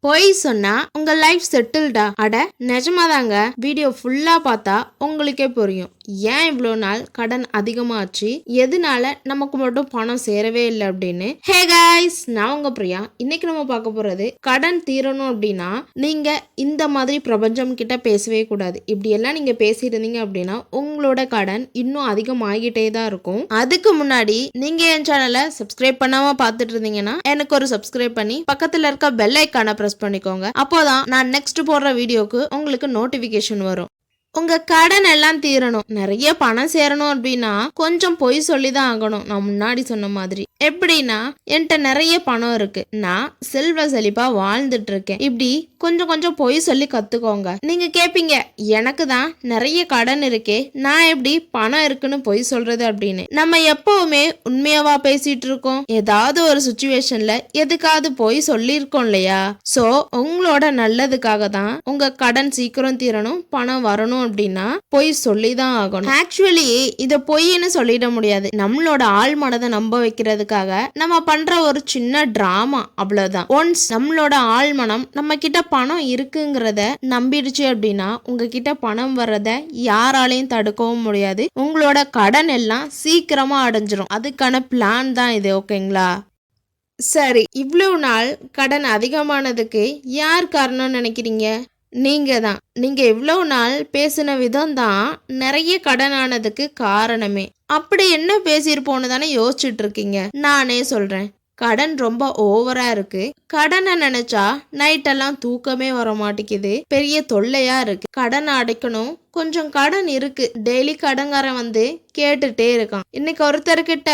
பொய் சொன்னா உங்க லைஃப் செட்டில்டா அட நிஜமாதாங்க. வீடியோ ஃபுல்லா பார்த்தா உங்களுக்கே புரியும். ஏன் இவ்வளோ நாள் கடன் அதிகமாச்சு? எதனால நமக்கு மட்டும் பணம் சேரவே இல்லை அப்படின்னு? ஹே காய்ஸ் நான் உங்க பிரியா. இன்னைக்கு நம்ம பார்க்க போறது கடன் தீரணும் அப்படின்னா நீங்க இந்த மாதிரி பிரபஞ்சம் கிட்ட பேசவே கூடாது. இப்படி எல்லாம் நீங்க பேசியிருந்தீங்க அப்படின்னா உங்களோட கடன் இன்னும் அதிகமாகிட்டே தான் இருக்கும். அதுக்கு முன்னாடி நீங்க என் சேனலை சப்ஸ்கிரைப் பண்ணாம பார்த்துட்டு இருந்தீங்கன்னா எனக்கு ஒரு சப்ஸ்கிரைப் பண்ணி பக்கத்துல இருக்க பெல் ஐக்கான ப்ரெஸ் பண்ணிக்கோங்க. அப்போதான் நான் நெக்ஸ்ட் போடுற வீடியோக்கு உங்களுக்கு நோட்டிஃபிகேஷன் வரும். உங்க கடன் எல்லாம் தீரணும். நிறைய பணம் சேரணும் அப்படின்னா கொஞ்சம் பொய் சொல்லி தான் ஆகணும். நான் முன்னாடி சொன்ன மாதிரி. எப்படின்னா என்கிட்ட நிறைய பணம் இருக்கு. நான் செல்வ செழிப்பா வாழ்ந்துட்டு இருக்கேன் இப்படி கொஞ்சம் கொஞ்சம் பொய் சொல்லி கத்துக்கோங்க. நீங்க கேப்பீங்க எனக்கு தான் நிறைய கடன் இருக்கே நான் எப்படி பணம் இருக்குன்னு பொய் சொல்றது? அப்படின்னு. நம்ம எப்பவுமே உண்மையாவா பேசிட்டு இருக்கோம். ஏதாவது ஒரு சுச்சுவேஷன்ல எதுக்காவது பொய் சொல்லியிருக்கோம் இல்லையா? சோ உங்களோட நல்லதுக்காக தான் உங்க கடன் சீக்கிரம் தீரணும் பணம் வரணும் அப்படின்னா பொய் சொல்லி தான் ஆகணும். ஆக்சுவலி இத பொய்ன்னு சொல்லிட முடியாது. நம்மளோட ஆள் மனதை நம்ப வைக்கிறதுக்காக நம்ம பண்ற ஒரு சின்ன டிராமா அவ்வளவுதான். ஒன்ஸ் நம்மளோட ஆழ்மனம் நம்ம கிட்ட பணம் இருக்குங்கிறத நம்பிடுச்சு அப்படின்னா உங்ககிட்ட பணம் வர்றத யாராலையும் தடுக்கவும் முடியாது. உங்களோட கடன் எல்லாம் சீக்கிரமா அடைஞ்சிரும். அதுக்கான பிளான் தான் இது ஓகேங்களா? சரி இவ்வளவு நாள் கடன் அதிகமானதுக்கு யார் காரணம்னு நினைக்கிறீங்க? நீங்கள் தான். நீங்கள் இவ்வளோ நாள் பேசின விதம் தான் நிறைய கடனானதுக்கு காரணமே. அப்படி என்ன பேசியிருப்போன்னு தானே யோசிச்சுட்டு இருக்கீங்க. நானே சொல்கிறேன் கடன் ரொம்ப ஓவரா இருக்கு. கடனை நினைச்சா நைட்டெல்லாம் தூக்கமே வர மாட்டேங்குது பெரிய தொல்லையா இருக்கு. கடன் அடைக்கணும். கொஞ்சம் கடன் இருக்கு. டெய்லி கடன்காரன் வந்து கேட்டுட்டே இருக்கான். இன்னைக்கு ஒருத்தர்கிட்ட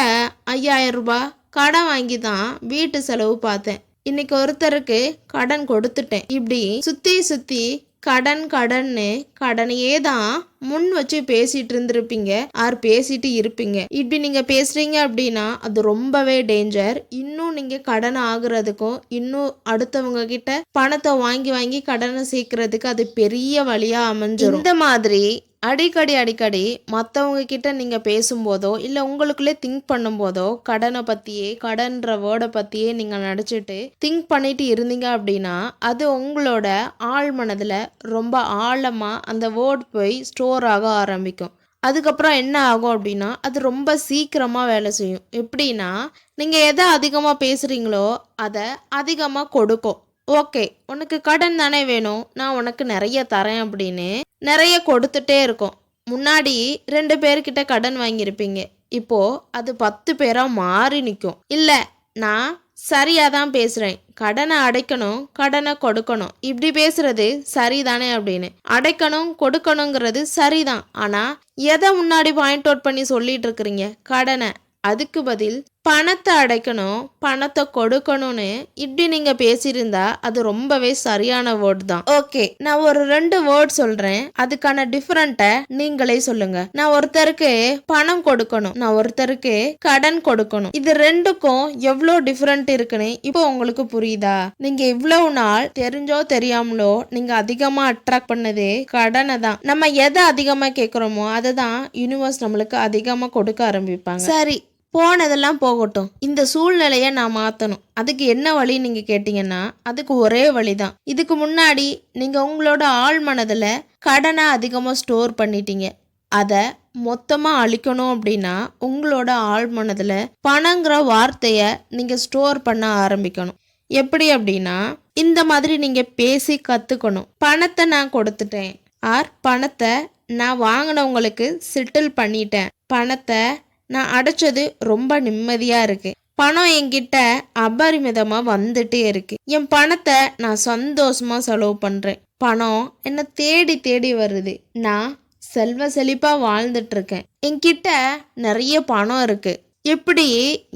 ஐயாயிரம் ரூபாய் கடன் வாங்கி தான் வீட்டு செலவு பார்த்தேன். இன்னைக்கு ஒருத்தருக்கு கடன் கொடுத்துட்டேன். இப்படி சுத்தி சுத்தி கடன் கடன்னு கடனையே தான் முன் வச்சு பேசிட்டு இருந்திருப்பீங்க. ஆர் பேசிட்டு இருப்பீங்க? இப்படி நீங்க பேசுறீங்க அப்படின்னா அது ரொம்பவே டேஞ்சர் இன்னும் நீங்க கடன் ஆகுறதுக்கும் இன்னும் அடுத்தவங்க கிட்ட பணத்தை வாங்கி வாங்கி கடனை சேர்க்கறதுக்கு அது பெரிய வழியா அமைஞ்சிடும் இந்த மாதிரி அடிக்கடி அடிக்கடி மற்றவங்க கிட்ட நீங்கள் பேசும்போதோ இல்லை உங்களுக்குள்ளே திங்க் பண்ணும்போதோ கடனை பற்றியே கடன்ற வேர்டை பற்றியே நீங்கள் நடிச்சிட்டு திங்க் பண்ணிட்டு இருந்தீங்க அப்படின்னா அது உங்களோட ஆள் மனதில் ரொம்ப ஆழமாக அந்த வேர்ட் போய் ஸ்டோர் ஆக ஆரம்பிக்கும். அதுக்கப்புறம் என்ன ஆகும் அப்படின்னா அது ரொம்ப சீக்கிரமாக வேலை செய்யும். எப்படின்னா நீங்கள் எதை அதிகமாக பேசுகிறீங்களோ அதை அதிகமாக கொடுக்கும். ஓகே உனக்கு கடன் தானே வேணும். நான் உனக்கு நிறைய தரேன் அப்படின்னு நிறைய கொடுத்துட்டே இருக்கும். முன்னாடி ரெண்டு பேர்கிட்ட கடன் வாங்கியிருப்பீங்க. இப்போ அது பத்து பேரா மாறி நிற்கும் இல்லை நான் சரியாக தான் பேசுகிறேன் கடனை அடைக்கணும் கடனை கொடுக்கணும். இப்படி பேசுறது சரிதானே அப்படின்னு. அடைக்கணும் கொடுக்கணுங்கிறது சரிதான். ஆனால் எதை முன்னாடி பாயிண்ட் அவுட் பண்ணி சொல்லிட்டு இருக்கிறீங்க? கடனை. அதுக்கு பதில் பணத்தை அடைக்கணும் பணத்தை கொடுக்கணும்னு இப்படி நீங்க பேசியிருந்தா அது ரொம்பவே சரியான வேர்ட் தான். ஓகே நான் ஒரு ரெண்டு வேர்ட் சொல்றேன். அதுக்கான டிஃபரண்ட்டை நீங்களே சொல்லுங்க. நான் ஒருத்தருக்கு பணம் கொடுக்கணும் நான் ஒருத்தருக்கு கடன் கொடுக்கணும். இது ரெண்டுக்கும் எவ்வளோ டிஃபரெண்ட் இருக்குன்னு இப்போ உங்களுக்கு புரியுதா? நீங்க இவ்வளவு நாள் தெரிஞ்சோ தெரியாமலோ நீங்க அதிகமா அட்ராக்ட் பண்ணது கடனை தான். நம்ம எதை அதிகமா கேட்குறோமோ அதை தான் யூனிவர்ஸ் நம்மளுக்கு அதிகமா கொடுக்க ஆரம்பிப்பாங்க. சரி போனதெல்லாம் போகட்டும். இந்த சூழ்நிலையை நான் மாற்றணும் அதுக்கு என்ன வழி நீங்கள் கேட்டிங்கன்னா அதுக்கு ஒரே வழி தான் இதுக்கு முன்னாடி நீங்கள் உங்களோட ஆள் மனதில் கடனை அதிகமாக ஸ்டோர் பண்ணிட்டீங்க. அதை மொத்தமாக அழிக்கணும் அப்படின்னா உங்களோட ஆள் மனதில் பணங்கிற வார்த்தையை நீங்கள் ஸ்டோர் பண்ண ஆரம்பிக்கணும். எப்படி அப்படின்னா இந்த மாதிரி நீங்கள் பேசி கற்றுக்கணும் பணத்தை நான் கொடுத்துட்டேன். ஆர் பணத்தை நான் வாங்கினவங்களுக்கு செட்டில் பண்ணிட்டேன். பணத்தை நான் அடைச்சது ரொம்ப நிம்மதியா இருக்கு. பணம் என்கிட்ட அபரிமிதமா வந்துட்டே இருக்கு. என் பணத்தை நான் சந்தோஷமா செலவு பண்றேன். பணம் என்னை தேடி தேடி வருது. நான் செல்வ செழிப்பா வாழ்ந்துட்டு இருக்கேன். என்கிட்ட நிறைய பணம் இருக்கு. எப்படி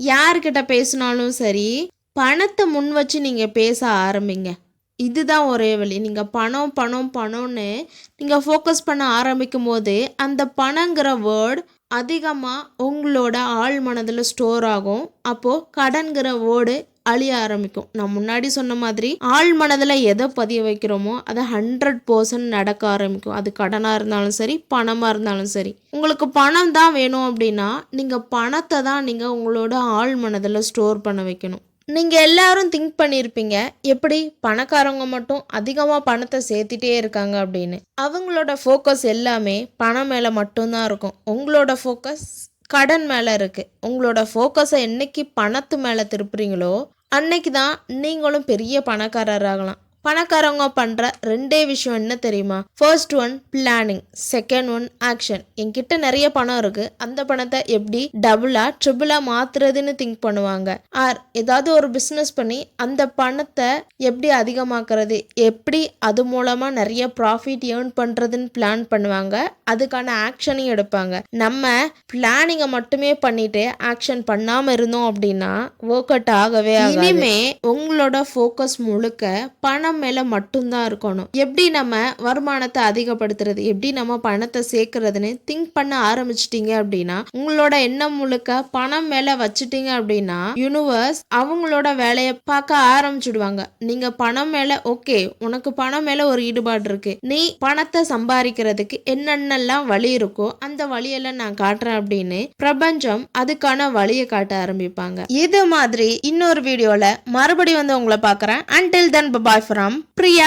யார்கிட்ட பேசினாலும் சரி பணத்தை முன் வச்சு நீங்க பேச ஆரம்பிங்க. இதுதான் ஒரே வழி. நீங்கள் பணம் பணம் பணம்னு நீங்கள் ஃபோக்கஸ் பண்ண ஆரம்பிக்கும் போது அந்த பணங்கிற வேர்ட் அதிகமாக உங்களோட ஆள் மனதில் ஸ்டோர் ஆகும். அப்போது கடன்கிற வேர்டு அழிய ஆரம்பிக்கும். நான் முன்னாடி சொன்ன மாதிரி ஆள் மனதில் எதை பதிய வைக்கிறோமோ அதை ஹண்ட்ரட் பர்சன்ட் நடக்க ஆரம்பிக்கும். அது கடனாக இருந்தாலும் சரி பணமாக இருந்தாலும் சரி. உங்களுக்கு பணம் தான் வேணும் அப்படின்னா நீங்கள் பணத்தை தான் நீங்கள் உங்களோட ஆள் மனதில் ஸ்டோர் பண்ண வைக்கணும். நீங்கள் எல்லாரும் திங்க் பண்ணியிருப்பீங்க எப்படி? பணக்காரவங்க மட்டும் அதிகமாக பணத்தை சேர்த்துட்டே இருக்காங்க அப்படின்னு. அவங்களோட ஃபோக்கஸ் எல்லாமே பணம் மேலே மட்டும்தான் இருக்கும். உங்களோட ஃபோக்கஸ் கடன் மேலே இருக்குது உங்களோட ஃபோக்கஸை என்னைக்கு பணத்து மேலே திருப்புறீங்களோ அன்னைக்கு தான் நீங்களும் பெரிய பணக்காரர் ஆகலாம் பணக்காரவங்க பண்ணுற ரெண்டே விஷயம் என்ன தெரியுமா? First one planning second one action என்கிட்ட நிறைய பணம் இருக்கு. அந்த பணத்தை எப்படி டபுளா ட்ரிபிளா மாத்துறதுன்னு திங்க் பண்ணுவாங்க. ஆர் ஏதாவது ஒரு பிஸ்னஸ் பண்ணி அந்த பணத்தை எப்படி அதிகமாக்குறது? எப்படி அது மூலமா நிறைய ப்ராஃபிட் ஏர்ன் பண்றதுன்னு பிளான் பண்ணுவாங்க. அதுக்கான ஆக்ஷனையும் எடுப்பாங்க. நம்ம பிளானிங்கை மட்டுமே பண்ணிட்டு ஆக்ஷன் பண்ணாம இருந்தோம் அப்படின்னா ஒர்க் அவுட் ஆகவே. இனிமே உங்களோட ஃபோக்கஸ் முழுக்க பணம் மேல மட்டும்தான் இருக்கணும். எப்படி நம்ம வருமானத்தை அதிகப்படுத்துறது எப்படி நம்ம பணத்தை சேர்க்கறதுன்னு திங்க் பண்ண ஆரம்பிச்சிட்டீங்க அப்படின்னா உங்களோட எண்ணம் முழுக்க பணம் மேல வச்சுட்டீங்க அப்படின்னா யூனிவர்ஸ் அவங்களோட வேலையை பார்க்க ஆரம்பிச்சுடுவாங்க. நீங்க பணம் மேல ஓகே உனக்கு பணம் மேல ஒரு ஈடுபாடு இருக்கு. நீ பணத்தை சம்பாதிக்கிறதுக்கு என்னென்னலாம் வழி இருக்கோ அந்த வழியெல்லாம் நான் காட்டுறேன் அப்படின்னு பிரபஞ்சம் அதுக்கான வழியை காட்ட ஆரம்பிப்பாங்க. இது மாதிரி இன்னொரு வீடியோல மறுபடியும் வந்து உங்களை பார்க்குறேன். Until then bye from Priya